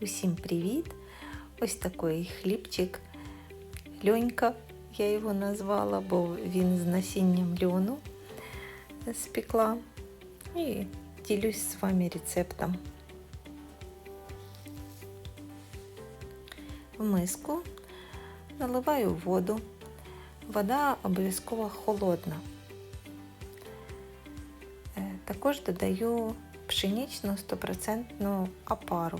Усім привіт! Ось такий хлібчик. Льонька, я його назвала, бо він з насінням льону спекла. І ділюсь з вами рецептом. В миску наливаю воду. Вода обов'язково холодна. Е, Також додаю пшеничну 100% опару.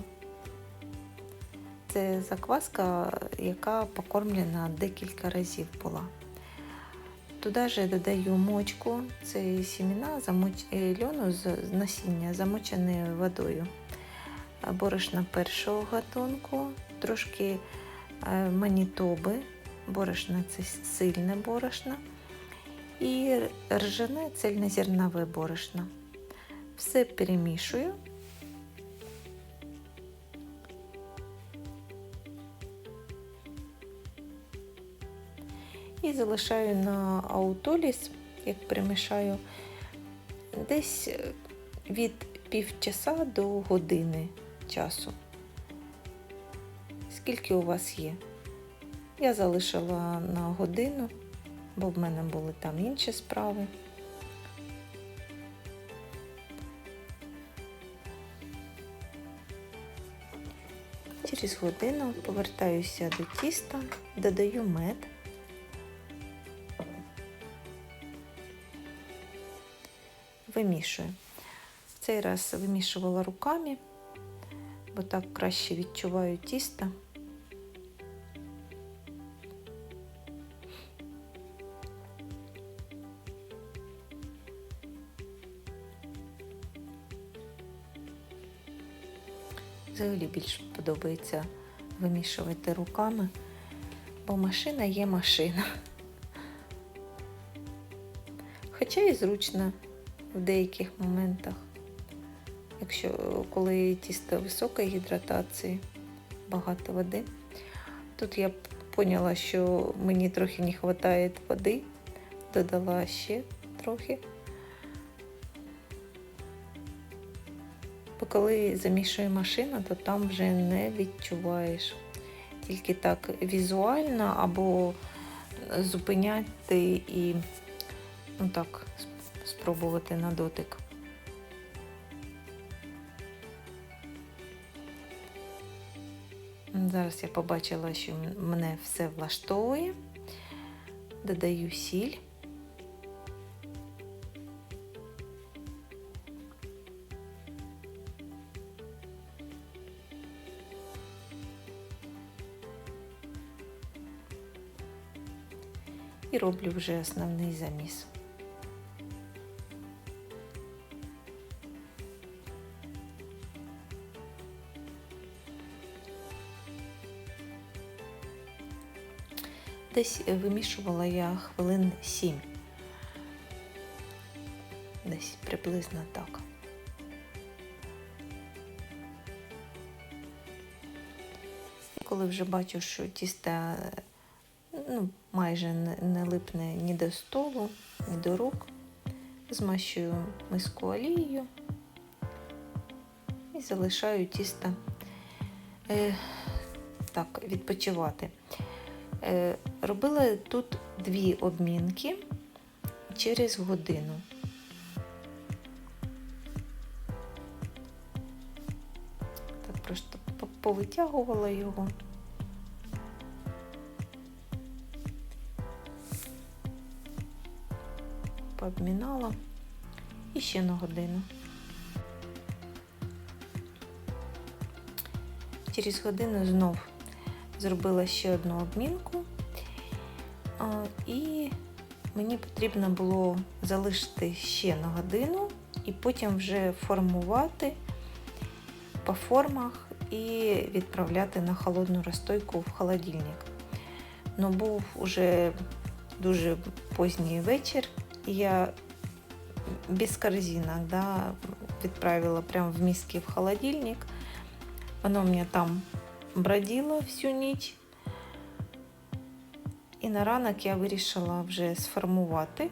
Це закваска, яка покормлена декілька разів була. Туди ж додаю мочку, це сімена замоч... льону з насіння, замочене водою. Борошна першого гатунку, трошки манітоби, борошна це сильне борошно і ржане цельнозернове борошно. Все перемішую. І залишаю на аутоліс, як примішаю, десь від півчаса до години часу. Скільки у вас є? Я залишила на годину, бо в мене були там інші справи. Через годину повертаюся до тіста, додаю мед. Вимішую. В цей раз вимішувала руками, бо так краще відчуваю тісто. Взагалі більш подобається вимішувати руками, бо машина є машина. Хоча і зручно в деяких моментах, якщо коли тісто високої гідратації, багато води. Тут я поняла, що мені трохи не вистачає води, додала ще трохи. Бо коли замішує машина, то там вже не відчуваєш. Тільки так візуально або зупиняти і ну так, спробувати на дотик. Зараз я побачила, що мене все влаштовує. Додаю сіль. І роблю вже основний заміс. Десь вимішувала я хвилин 7. Десь приблизно так. Коли вже бачу, що тісто ну, майже не липне ні до столу, ні до рук, змащую миску олією і залишаю тісто е, так, відпочивати. Е, робила тут дві обмінки через годину. Так просто повитягувала його. Пообмінала і ще на годину. Через годину знов зробила ще одну обмінку, і мені потрібно було залишити ще на годину і потім вже формувати по формах і відправляти на холодну розстойку в холодильник. Ну, був уже дуже поздній вечір, і я без корзинок да, відправила прямо в миски в холодильник. Воно у мене там броділа всю ніч. І на ранок я вирішила вже сформувати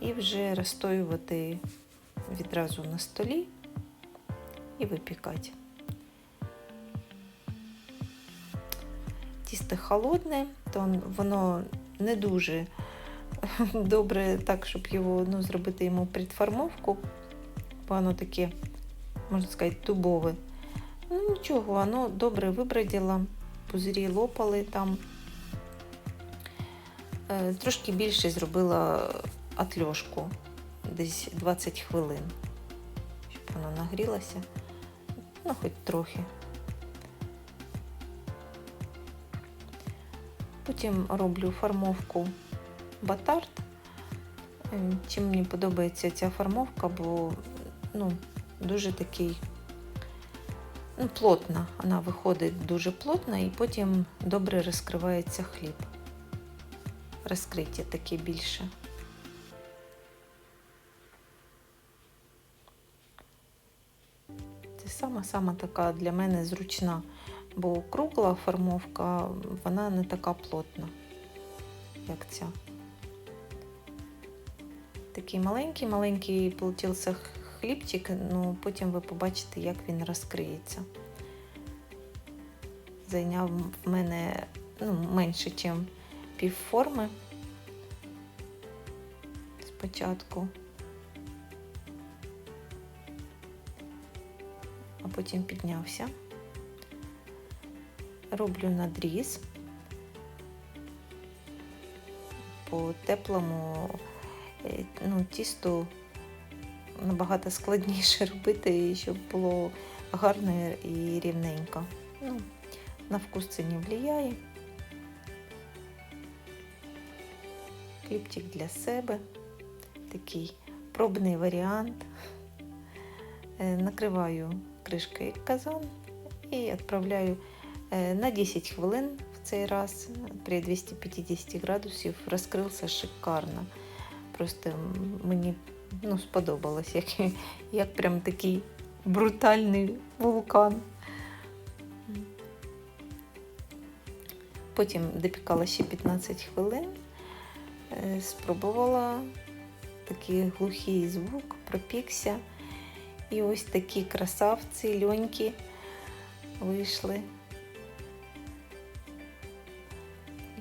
і вже розстоювати відразу на столі і випікати. Тісто холодне, то воно не дуже добре, так, щоб його ну, зробити йому підформовку, бо воно таке, можна сказати, тубове. Ну нічого, воно добре виброділо, пузирі лопали там. Е, Трошки більше зробила атльошку, десь 20 хвилин, щоб воно нагрілося. Ну, хоч трохи. Потім роблю формовку батард. Ем, Чим мені подобається ця формовка, бо ну, дуже такий ну, плотна. Вона виходить дуже плотна і потім добре розкривається хліб. Розкриття таке більше. Це сама-сама така для мене зручна, бо кругла формовка, вона не така плотна, як ця. Такий маленький-маленький получився хлібчик, ну потім ви побачите, як він розкриється. Зайняв в мене ну, менше, ніж пів форми спочатку. А потім піднявся. Роблю надріз по теплому е, ну, тісту набагато складніше робити, щоб було гарно і рівненько. Ну, на вкус це не впливає. Хлібчик для себе, такий пробний варіант. Е, Накриваю кришкою казан і відправляю е, на 10 хвилин в цей раз при 250 градусів. Розкрився шикарно. Просто мені ну, сподобалось, як, як прям такий брутальний вулкан. Потім допікала ще 15 хвилин, е, спробувала такий глухий звук, пропікся. І ось такі красавці, льонькі вийшли.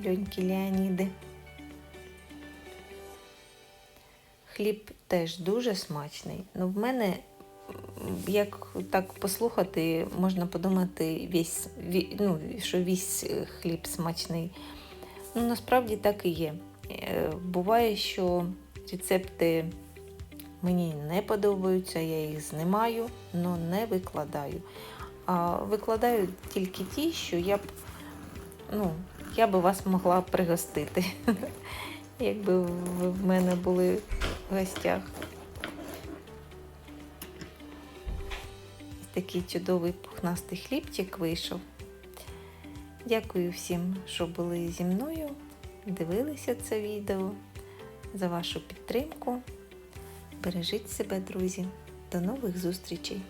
Льонькі Леоніди. Хліб теж дуже смачний. Ну, в мене, як так послухати, можна подумати, весь, ну, що весь е, хліб смачний. Ну, насправді так і є. Е, Буває, що рецепти мені не подобаються, я їх знімаю, але не викладаю. А викладаю тільки ті, що я б, ну, я би вас могла пригостити, якби в мене були в гостях. Такий чудовий пухнастий хлібчик вийшов. Дякую всім, що були зі мною, дивилися це відео, за вашу підтримку. Бережіть себе, друзі. До нових зустрічей!